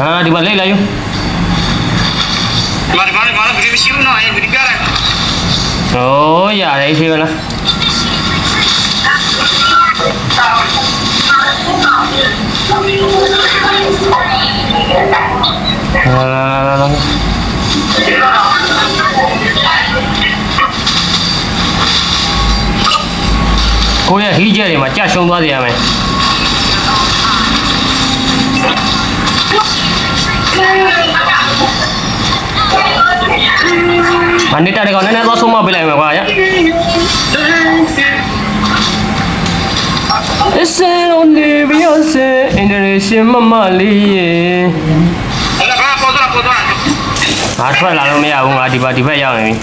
Ah, dibalik layo. Balik balik balik beri besi pun ayah beri garan. Oh ya, ada isi mana? La la la la. Cô ấy hí chơi mà cha xuống đó gì mày? ရှိပါလားလာလာလာလာကိုယ့်ရဲ့ဟီးကျဲတွေမှာကြာရှုံးသွားစေရမယ်မန်နေတာတွေကောင်နည်းနည်းသွားဆုံးမပေးလိုက်မှာကွာရ Listen on the Beyonce Indonesia မမလေးရေဟဲ့လားဘာပေါ်တော့ပေါ်တော့ငါထွက်လာလို့မရဘူးငါဒီဘက်ဒီဘက်ရောက်နေပြီ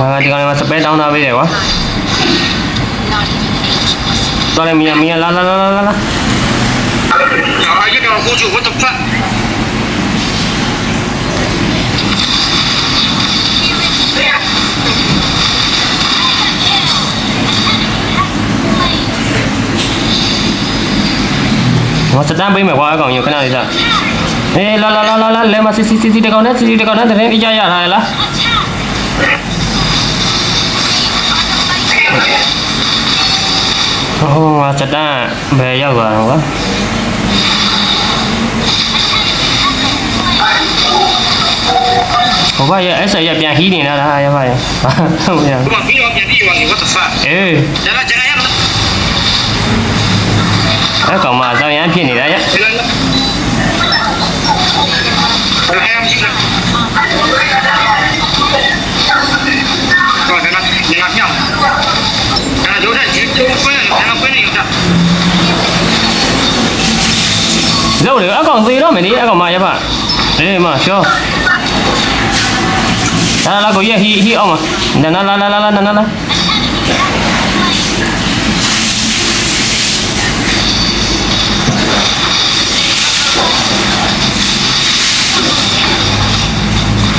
ငါဒီကောင်လေးမှာစပယ်တောင်းထားပေးတယ်ကွာ đó đây Mia, Mia, la la la la la. Now are you gonna hold you? What the fuck? Nó sẽ đang bị mày qua còn nhiều cái nào thì sao? Ê, la la la la la, lên mà xì xì xì để con nét, xì để con nét, để đi chơi à này là. ဟောငါစတန်ဘယ်ရောက်သွားတော့ကွာဟိုဘရဲ့အဲ့ဆက်ရပြန်ဟီးနေတာလားရပါရဲ့ဟုတ်ရဒီမှာဗီဒီယိုပြန်ပြီးရော what the fuck အေးကျန်လာကျန်လာရမလားအဲ့ကောင်မ လုံးလေအကောင်သေးတော့မယ်လေအကောင်မရပါအေးမရှောလာလာကိုရဟီဟီအောင်မနာလာလာလာလာနာနာ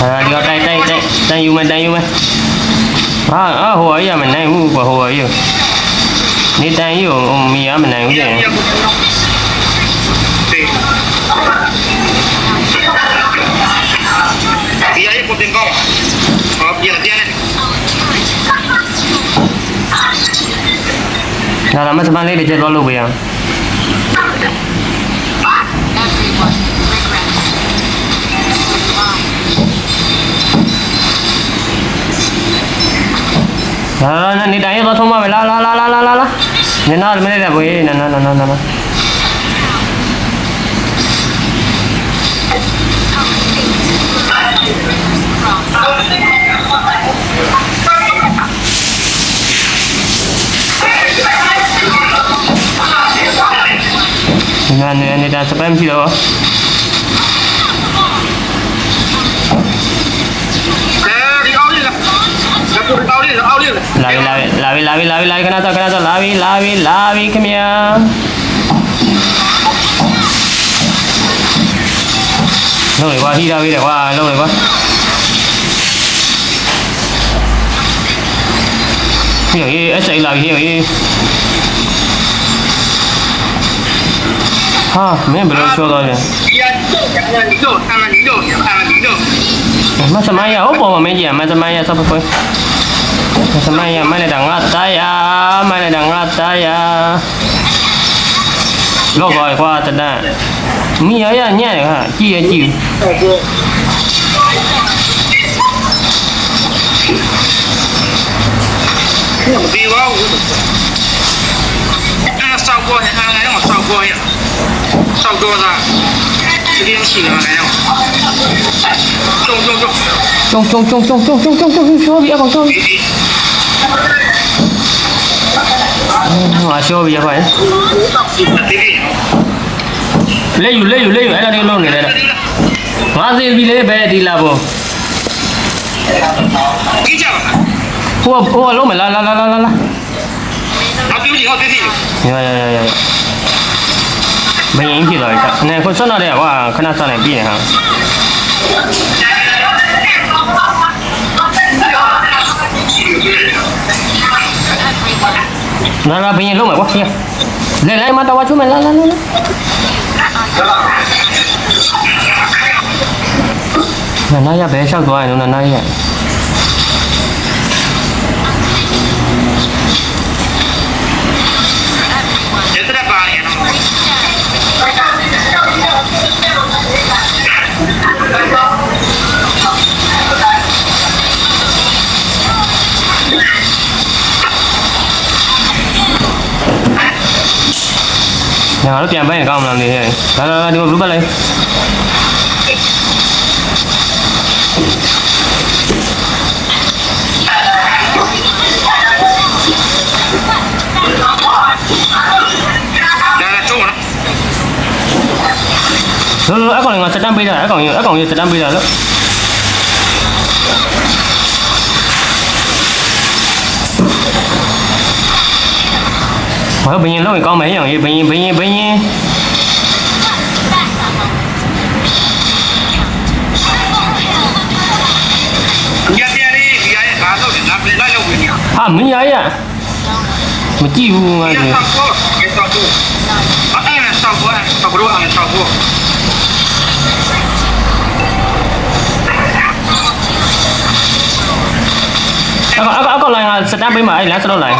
အာဒီတော့တိုက်တိုက်တိုက်တန်ယူမယ်တန်ယူမယ်ဟာအာဟိုအရာမနိုင်ဘူးကွာဟိုအရာနေတန်ယူမီရမနိုင်ဘူးတဲ့ ဒါလာမစပန်လေးတစ်ချက်သွားလုပ်ပေးအောင် Everyone regrets. ။လာလာနေတိုင်းသွားဆုံးမပဲလာလာလာလာလာလာလာ။နေနာမနေတယ်ဘွေနာနာနာနာ နာ။နာနေနေတာစပမ်ရှိတော့အဲဒီအောက်လေးလားဒါကိုအောက်လေးအောက်လေးလားလာပြီလာပြီလာပြီလာပြီလာပြီခဏတော့ခဏတော့လာပြီလာပြီလာပြီခင်ဗျာ။လုံးလေကွာဟီတာပြီလေကွာလုံးလေကွာ။ဟေးဟေးအဆိုင်လာပြီဟေး ဟေးဟာမင်းဘယ်လိုပြောတော့လဲဒီအတော့ကျန်တယ်ဒီတော့ဆမ်းတယ်ဒီတော့ဆမ်းတယ်ဒီတော့မစမယာဟုတ်ပေါ်မှာမင်းကြီးမစမယာစပ်ဖွယ်မစမယာမလည်းတော့ငါတာယာမလည်းတော့ငါတာယာလောကောကွာတဒန်မိရရညံ့ရဟာကြည့်ရကြည့်မပြီးပါဘူးအဲဆောက်ပေါ်ဟဲ့အဲလည်းဆောက်ပေါ်ရ ဆောက်တော့သားဒီလိုရှိနေတယ်တုံတုံတုံကျုံကျုံကျုံကျုံကျုံကျုံကျုံကျုံရှောပြီးအကောင်ရှောပြီးဟာရှောပြီးရပါရဲ့ဒီဒီလက်ယူလက်ယူလက်ယူအဲ့ဒါလေးလုံးနေတယ်ငါစီပြီလေဘယ်ဒီလာဘောကြီးကြပါဟိုဟိုလုံးမလာလာလာ မရင်ဖြစ်သွားပြီဆက်နေခုဆွတ်တော့တဲ့ကွာခဏဆက်နေပြီးနေဟာနာလာဘင်းလုံးမှာကွာခင်လက်လိုက်မတော်ချူမယ်လာလာလာနာနာရဘဲလျှောက်သွားရင်တော့နာနာရ Nhà lúc nhà bé con làm gì vậy? Đó, đó, đi vào lúc đó đi. Lu lu, aku nggak sedang beda, còn nggak, aku đam sedang beda lu. ဘာဘရင်လုံးရင်ကောင်းမယ်ဟဲ့အောင်ရေးဘရင်ဘရင်ဘရင်ညက်ပြလေးဒီရဲဘာလို့လဲငါပြန်လိုက်လို့ဝင်ရဟာမင်းရရမကြည့်ဘူးငါကအဲ့ဒါဆောက်ဖို့ဆောက်ဖို့အဲ့ဒါဆောက်ဖို့အကောအကောအကောလိုင်းကစတန်ပေးမှာအဲ့လမ်းစလို့လိုင်း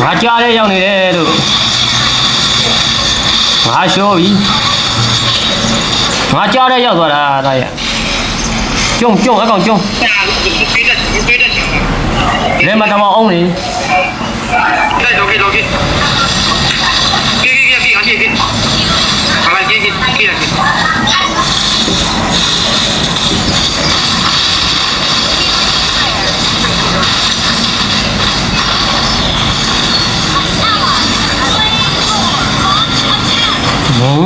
ငါကြားတဲ့ရောက်နေတယ်လို့ငါရှောပြီငါကြားတဲ့ရောက်သွားတာဒါရကျုံကျုံအကောင်ကျုံလဲမတမအောင်နေ Okay, okay, okay.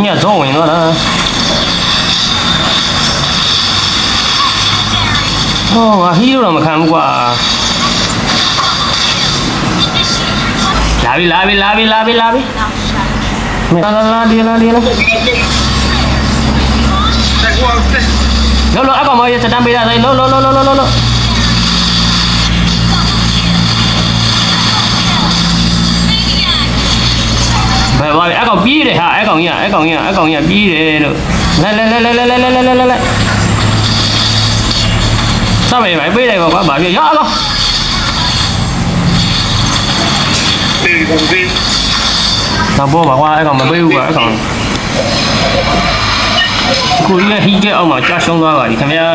ညက်ဆုံးဝင်သွားတာဟောငါဟီးလို့တော့မခံဘူးကွာလာပြီလာပြီလာပြီလာပြီလာပြီလာလာလာဒီလာဒီလာလောလောအကောင်မရစတမ်းပေးတာဆိုင်လောလောလောလောလော ကောင်ကြီးอ่ะအဲ့ကောင်ကြီးอ่ะအဲ့ကောင်ကြီးอ่ะပြီးတယ်လို့လဲလဲလဲလဲလဲလဲလဲလဲလဲစမယ်ပဲပြေးလိုက်ပါကွာဗာပြေးရအောင်တော့ဘောပါကွာအဲ့ကောင်မပြေးဘူးကွာအဲ့ကောင်ကိုကြီးကဟိကျအောင်မှာကြာရှုံးသွားပါပြီခင်ဗျာ